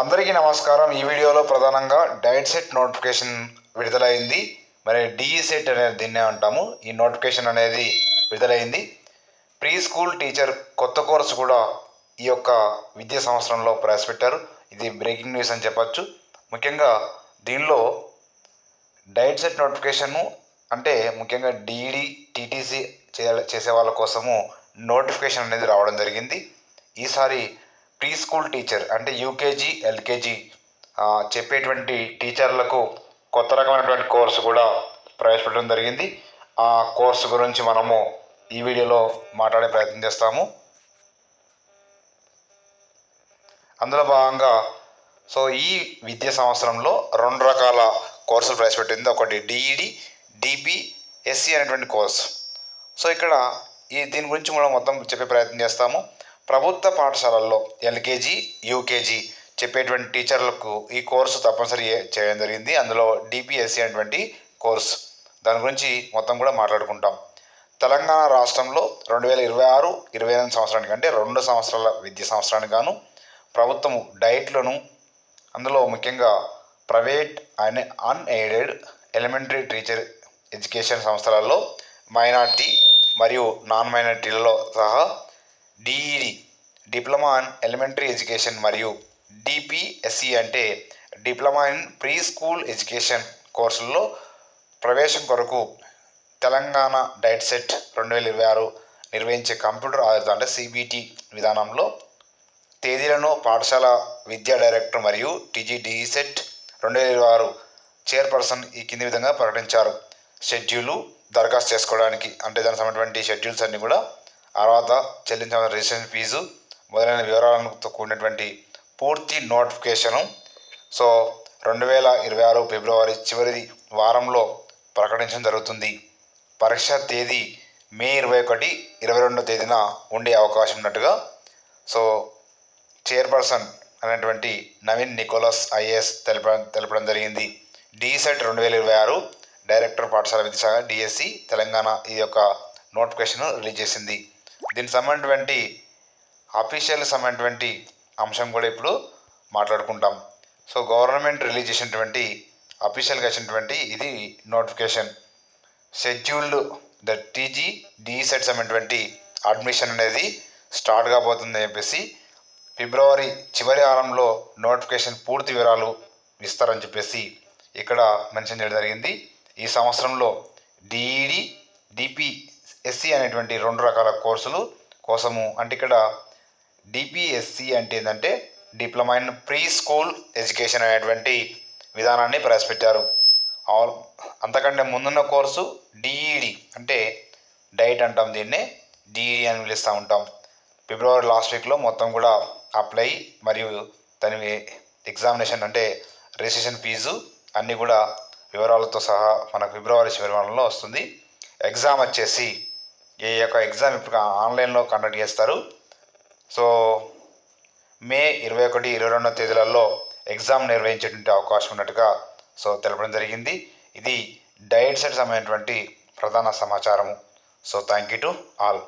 అందరికీ నమస్కారం. ఈ వీడియోలో ప్రధానంగా డైట్ సెట్ నోటిఫికేషన్ విడుదలైంది. మరి డిఈ సెట్ అనేది దీన్నే అంటాము. ఈ నోటిఫికేషన్ అనేది విడుదలైంది. ప్రీ స్కూల్ టీచర్ కొత్త కోర్సు కూడా ఈ యొక్క విద్యా సంవత్సరంలో ప్రవేశపెట్టారు. ఇది బ్రేకింగ్ న్యూస్ అని చెప్పచ్చు. ముఖ్యంగా దీనిలో డైట్ సెట్ నోటిఫికేషను అంటే ముఖ్యంగా డిఈడి టీటీసీ చేసే వాళ్ళ కోసము నోటిఫికేషన్ అనేది రావడం జరిగింది. ఈసారి ప్రీ స్కూల్ టీచర్ అంటే యూకేజీ ఎల్కేజీ చెప్పేటువంటి టీచర్లకు కొత్త రకమైనటువంటి కోర్సు కూడా ప్రవేశపెట్టడం జరిగింది. ఆ కోర్సు గురించి మనము ఈ వీడియోలో మాట్లాడే ప్రయత్నం చేస్తాము. అందులో భాగంగా సో ఈ విద్యా సంవత్సరంలో రెండు రకాల కోర్సులు ప్రవేశపెట్టింది. ఒకటి డిఈడి డిపిఎస్సి అనేటువంటి కోర్సు సో ఇక్కడ ఈ దీని గురించి మనం మొత్తం చెప్పే ప్రయత్నం చేస్తాము. ప్రభుత్వ పాఠశాలల్లో ఎల్కేజీ యూకేజీ చెప్పేటువంటి టీచర్లకు ఈ కోర్సు తప్పనిసరి చేయడం జరిగింది. అందులో డిపిఎస్సి అనేటువంటి కోర్సు. దాని గురించి మొత్తం కూడా మాట్లాడుకుంటాం. తెలంగాణ రాష్ట్రంలో రెండు వేల ఇరవై ఆరు ఇరవై ఎనిమిది సంవత్సరానికి అంటే రెండు సంవత్సరాల విద్యా సంవత్సరానికి గాను ప్రభుత్వము డైట్లను అందులో ముఖ్యంగా private and unaided elementary teacher education సంస్థలలో మైనార్టీ మరియు నాన్ మైనార్టీలలో సహా DEd diploma in elementary education మరియు డిపిఎస్సి అంటే diploma in pre school education కోర్సుల్లో ప్రవేశం కొరకు తెలంగాణ డైట్ సెట్ రెండు వేల ఇరవై ఆరు నిర్వహించే కంప్యూటర్ ఆధారిత అంటే సిబిటి విధానంలో తేదీలను పాఠశాల విద్యా డైరెక్టర్ మరియు టీజీడిఈ సెట్ రెండు వేల ఇరవై ఆరు చైర్పర్సన్ ఈ కింది విధంగా ప్రకటించారు. షెడ్యూలు దరఖాస్తు చేసుకోవడానికి అంటే దానికి సంబంధించిన షెడ్యూల్స్ అన్నీ కూడా తర్వాత చెల్లించాల్సిన రిజిస్ట్రేషన్ ఫీజు మొదలైన వివరాలతో కూడినటువంటి పూర్తి నోటిఫికేషను. సో రెండు వేల ఇరవై ఆరు ఫిబ్రవరి చివరి వారంలో ప్రకటించడం జరుగుతుంది. పరీక్ష తేదీ మే ఇరవై ఒకటి ఇరవై రెండో తేదీన ఉండే అవకాశం ఉన్నట్టుగా. సో చైర్పర్సన్ అనేటువంటి నవీన్ నికోలస్ ఐఏఎస్ తెలపడం తెలపడం జరిగింది. డిసెట్ రెండు వేల ఇరవై ఆరు డైరెక్టర్ పాఠశాల విద్యాశాఖ డిఎస్సి తెలంగాణ ఈ యొక్క నోటిఫికేషన్ రిలీజ్ చేసింది. దీనికి సంబంధించినటువంటి అఫీషియల్ సంబంధించినటువంటి అంశం కూడా ఇప్పుడు మాట్లాడుకుంటాం. సో గవర్నమెంట్ రిలీజ్ చేసినటువంటి అఫీషియల్గా వచ్చినటువంటి ఇది notification scheduled the TG DCET సంబంధించినటువంటి అడ్మిషన్ అనేది స్టార్ట్ కాబోతుందని చెప్పేసి ఫిబ్రవరి చివరి వారంలో నోటిఫికేషన్ పూర్తి వివరాలు ఇస్తారని చెప్పేసి ఇక్కడ మెన్షన్ చేయడం జరిగింది. ఈ సంవత్సరంలో డిఈడి ఎస్సీ అనేటువంటి రెండు రకాల కోర్సులు కోసము. అంటే ఇక్కడ డిపిఎస్సి అంటే ఏంటంటే diploma in pre school education అనేటువంటి విధానాన్ని ప్రవేశపెట్టారు. ఆల్ అంతకంటే ముందున్న కోర్సు డిఈడి అంటే డైట్ అంటాం దీన్నే. డిఈడి అని పిలుస్తూ ఉంటాం. ఫిబ్రవరి లాస్ట్ వీక్లో మొత్తం కూడా అప్లై మరియు దాని ఎగ్జామినేషన్ అంటే రిజిస్ట్రేషన్ ఫీజు అన్నీ కూడా వివరాలతో సహా మనకు ఫిబ్రవరి చివరి వారంలో వస్తుంది. ఎగ్జామ్ వచ్చేసి ఈ యొక్క ఎగ్జామ్ ఇప్పుడు ఆన్లైన్లో కండక్ట్ చేస్తారు. సో మే ఇరవై ఒకటి ఇరవై రెండవ తేదీలలో ఎగ్జామ్ నిర్వహించేటువంటి అవకాశం ఉన్నట్టుగా సో తెలపడం జరిగింది. ఇది డైట్ సెట్ సంబంధించినటువంటి ప్రధాన సమాచారము. So thank you to all